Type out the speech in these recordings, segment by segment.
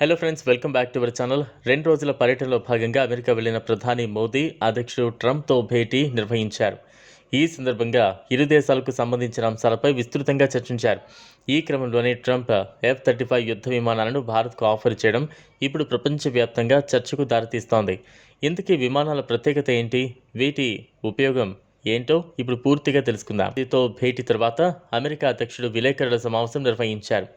Hello friends welcome back to our channel రెండు రోజుల పర్యటనలో భాగంగా అమెరికా వెళ్ళిన ప్రధాని మోదీ అధ్యక్షుడు ట్రంప్తో భేటీ నిర్వహించారు. ఈ సందర్భంగా ఇరు దేశాలకు సంబంధించిన అంశాలపై విస్తృతంగా చర్చించారు. ఈ క్రమంలోనే ట్రంప్ ఎఫ్ థర్టీ ఫైవ్ యుద్ధ విమానాలను భారత్కు ఆఫర్ చేయడం ఇప్పుడు ప్రపంచవ్యాప్తంగా చర్చకు దారితీస్తోంది. ఇంతకీ విమానాల ప్రత్యేకత ఏంటి? వీటి ఉపయోగం ఏంటో ఇప్పుడు పూర్తిగా తెలుసుకుందాం. దీంతో భేటీ తర్వాత అమెరికా అధ్యక్షుడు విలేకరుల సమావేశం నిర్వహించారు.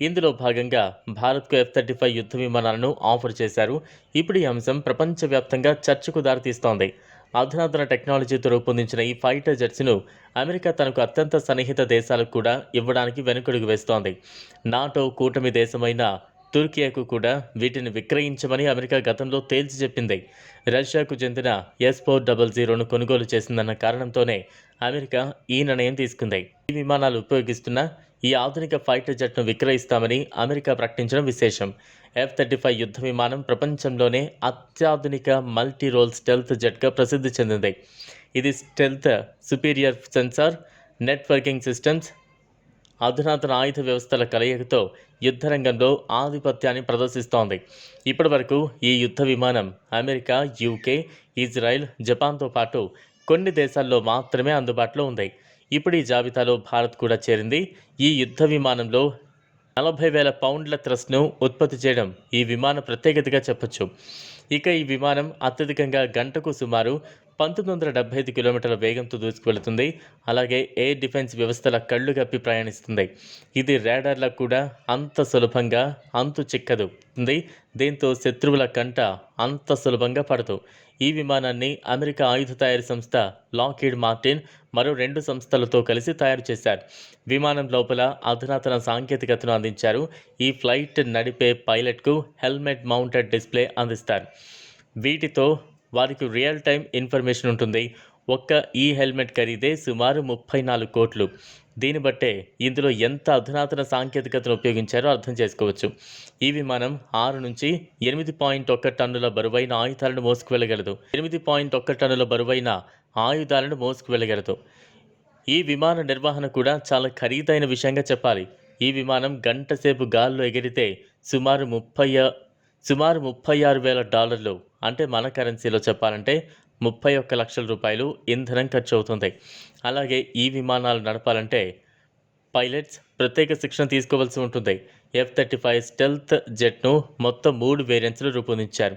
ఇందులో భాగంగా భారత్కు ఎఫ్ థర్టీ ఫైవ్ యుద్ధ విమానాలను ఆఫర్ చేశారు. ఇప్పుడు ఈ అంశం ప్రపంచవ్యాప్తంగా చర్చకు దారితీస్తోంది. అధునాతన టెక్నాలజీతో రూపొందించిన ఈ ఫైటర్ జెట్స్ను అమెరికా తనకు అత్యంత సన్నిహిత దేశాలకు కూడా ఇవ్వడానికి వెనుకడుగు వేస్తోంది. నాటో కూటమి దేశమైన తుర్కియాకు కూడా వీటిని విక్రయించమని అమెరికా గతంలో తేల్చి చెప్పింది. రష్యాకు చెందిన ఎస్ ఫోర్ డబల్ జీరోను కొనుగోలు చేసిందన్న కారణంతోనే అమెరికా ఈ నిర్ణయం తీసుకుంది. ఈ విమానాలు ఉపయోగిస్తున్న ఈ ఆధునిక ఫైటర్ జెట్ను విక్రయిస్తామని అమెరికా ప్రకటించడం విశేషం. ఎఫ్ థర్టీ ఫైవ్ యుద్ధ విమానం ప్రపంచంలోనే అత్యాధునిక మల్టీ రోల్ స్టెల్త్ జెట్గా ప్రసిద్ధి చెందింది. ఇది stealth superior sensor networking systems అధునాతన ఆయుధ వ్యవస్థల కలయికతో యుద్ధరంగంలో ఆధిపత్యాన్ని ప్రదర్శిస్తోంది. ఇప్పటివరకు ఈ యుద్ధ విమానం అమెరికా యూకే ఇజ్రాయెల్ జపాన్తో పాటు కొన్ని దేశాల్లో మాత్రమే అందుబాటులో ఉంది. ఇప్పుడు ఈ జాబితాలో భారత్ కూడా చేరింది. ఈ యుద్ధ విమానంలో నలభై వేల పౌండ్ల థ్రస్ట్ను ఉత్పత్తి చేయడం ఈ విమాన ప్రత్యేకతగా చెప్పొచ్చు. ఇక ఈ విమానం అత్యధికంగా గంటకు సుమారు పంతొమ్మిది వందల డెబ్బై ఐదు కిలోమీటర్ల వేగంతో దూసుకువెళుతుంది. అలాగే ఎయిర్ డిఫెన్స్ వ్యవస్థల కళ్ళు కప్పి ప్రయాణిస్తుంది. ఇది రాడార్లకు కూడా అంత సులభంగా అంతు చిక్కదు. ఉంది. దీంతో శత్రువుల కంట అంత సులభంగా పడదు. ఈ విమానాన్ని అమెరికా ఆయుధ తయారీ సంస్థ లాకీడ్ మార్టిన్ మరో రెండు సంస్థలతో కలిసి తయారు చేశారు. విమానం లోపల అధునాతన సాంకేతికతను అందించారు. ఈ ఫ్లైట్ నడిపే పైలట్కు హెల్మెట్ మౌంటెడ్ డిస్ప్లే అందిస్తారు. వీటితో వారికి రియల్ టైం ఇన్ఫర్మేషన్ ఉంటుంది. ఒక్క ఈ హెల్మెట్ ఖరీదే సుమారు ముప్పై నాలుగు కోట్లు. దీన్ని బట్టే ఇందులో ఎంత అధునాతన సాంకేతికతను ఉపయోగించారో అర్థం చేసుకోవచ్చు. ఈ విమానం ఆరు నుంచి ఎనిమిది పాయింట్ ఒక్క టన్నుల బరువైన ఆయుధాలను మోసుకు వెళ్ళగలదు ఎనిమిది పాయింట్ ఒక్క టన్నుల బరువైన ఆయుధాలను మోసుకు వెళ్ళగలదు ఈ విమాన నిర్వహణ కూడా చాలా ఖరీదైన విషయంగా చెప్పాలి. ఈ విమానం గంట సేపు గాల్లో ఎగిరితే సుమారు ముప్పై సుమారు ముప్పై ఆరు వేల డాలర్లు. అంటే మన కరెన్సీలో చెప్పాలంటే ముప్పై ఒక్క లక్షల రూపాయలు ఇంధనం ఖర్చు అవుతుంది అలాగే ఈ విమానాలు నడపాలంటే పైలట్స్ ప్రత్యేక శిక్షణ తీసుకోవాల్సి ఉంటుంది. ఎఫ్ థర్టీ ఫైవ్ స్టెల్త్ జెట్ను మొత్తం మూడు వేరియంట్స్లు రూపొందించారు.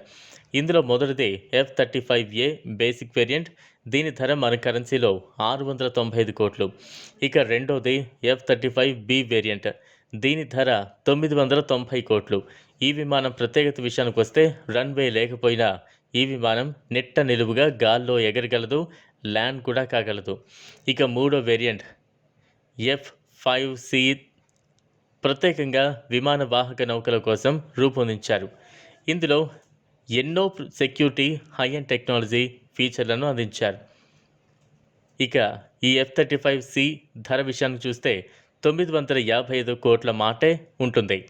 ఇందులో మొదటిది F thirty five A basic variant. దీని ధర మన కరెన్సీలో ఆరు వందల తొంభై ఐదు కోట్లు. ఇక రెండోది F thirty five B variant. దీని ధర తొమ్మిది వందల తొంభై కోట్లు. ఈ విమానం ప్రత్యేకత విషయానికి వస్తే రన్వే లేకపోయినా ఈ విమానం నెట్ట నిలువుగా గాల్లో ఎగరగలదు ల్యాండ్ కూడా కాగలదు. ఇక మూడో వేరియంట్ ఎఫ్ ఫైవ్ సి ప్రత్యేకంగా విమాన వాహక నౌకల కోసం రూపొందించారు. ఇందులో ఎన్నో సెక్యూరిటీ హై అండ్ టెక్నాలజీ ఫీచర్లను అందించారు. ఇక ఈ ఎఫ్ థర్టీ ఫైవ్ సి ధర విషయాన్ని చూస్తే తొమ్మిది వందల యాభై ఐదు కోట్ల మాటే ఉంటుంది.